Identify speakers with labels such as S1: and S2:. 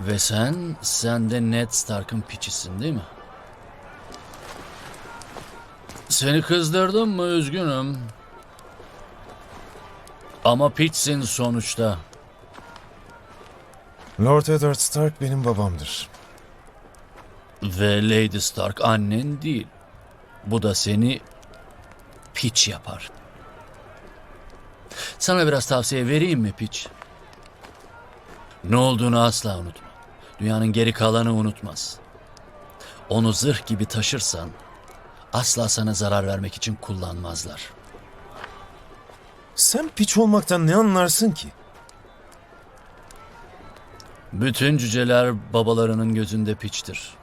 S1: Ve sen, sen de Ned Stark'ın piçisin değil mi? Seni kızdırdım mı üzgünüm. Ama piçsin sonuçta.
S2: Lord Eddard Stark benim babamdır.
S1: Ve Lady Stark annen değil. Bu da seni piç yapar. Sana biraz tavsiye vereyim mi piç? Ne olduğunu asla unutma. Dünyanın geri kalanı unutmaz. Onu zırh gibi taşırsan asla sana zarar vermek için kullanmazlar.
S2: Sen piç olmaktan ne anlarsın ki?
S1: Bütün cüceler babalarının gözünde piçtir.